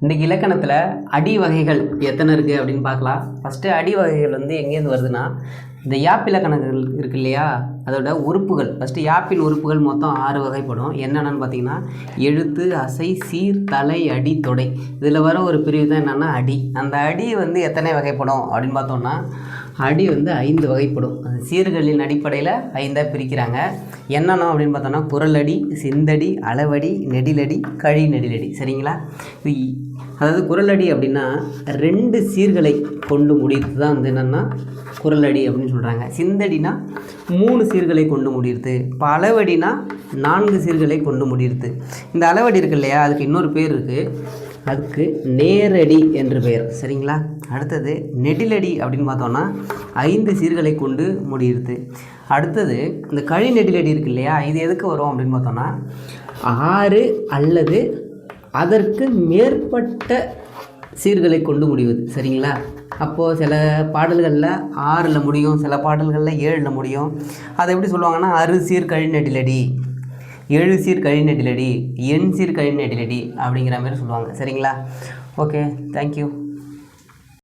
இன்றைக்கி இலக்கணத்தில் அடி வகைகள் எத்தனை இருக்குது அப்படின்னு பார்க்கலாம். ஃபஸ்ட்டு அடி வகைகள் வந்து எங்கேருந்து வருதுன்னா இந்த யாப் இலக்கணங்கள் இருக்கு இல்லையா? அதோட உறுப்புகள். ஃபஸ்ட்டு யாப்பின் உறுப்புகள் மொத்தம் ஆறு வகைப்படும். என்னென்னு பார்த்தீங்கன்னா எழுத்து அசை சீர் தலை அடி தொடை. இதில் வர ஒரு பிரிவு தான் என்னென்னா அடி. அந்த அடி வந்து எத்தனை வகைப்படும் அப்படின்னு பார்த்தோம்னா அடி வந்து ஐந்து வகைப்படும். அந்த சீர்களின் அடிப்படையில் ஐந்தாக பிரிக்கிறாங்க. என்னென்ன அப்படின்னு பார்த்தோன்னா குரலடி சிந்தடி அளவடி நெடிலடி கழி நெடிலடி. சரிங்களா? அதாவது குரலடி அப்படின்னா ரெண்டு சீர்களை கொண்டு முடித்து தான் வந்து என்னென்னா குரலடி அப்படின்னு சொல்கிறாங்க சிந்தடினா மூணு சீர்களை கொண்டு முடியுது இப்போ அளவடினா நான்கு சீர்களை கொண்டு முடியுது இந்த அளவடி இருக்கு இல்லையா? அதுக்கு இன்னொரு பேர் இருக்குது அதுக்கு நேரடி என்று பெயர். சரிங்களா? அடுத்தது நெடிலடி அப்படின்னு பார்த்தோன்னா ஐந்து சீர்களை கொண்டு முடியுது அடுத்தது இந்த கழி நெடிலடி இருக்கு இல்லையா? இது எதுக்கு வரும் அப்படின்னு பார்த்தோன்னா ஆறு அல்லது அதற்கு மேற்பட்ட சீர்களை கொண்டு முடிவது. சரிங்களா? அப்போது சில பாடல்களில் ஆறில் முடியும் சில பாடல்களில் ஏழில் முடியும். அதை எப்படி சொல்லுவாங்கன்னா அறு சீர் கழி நெடிலடி. ஏழு சீர் கழிநெடிலடி எண் சீர் கழிநெடிலடி அப்படிங்கிற மாதிரி சொல்லுவாங்க. சரிங்களா? Okay thank you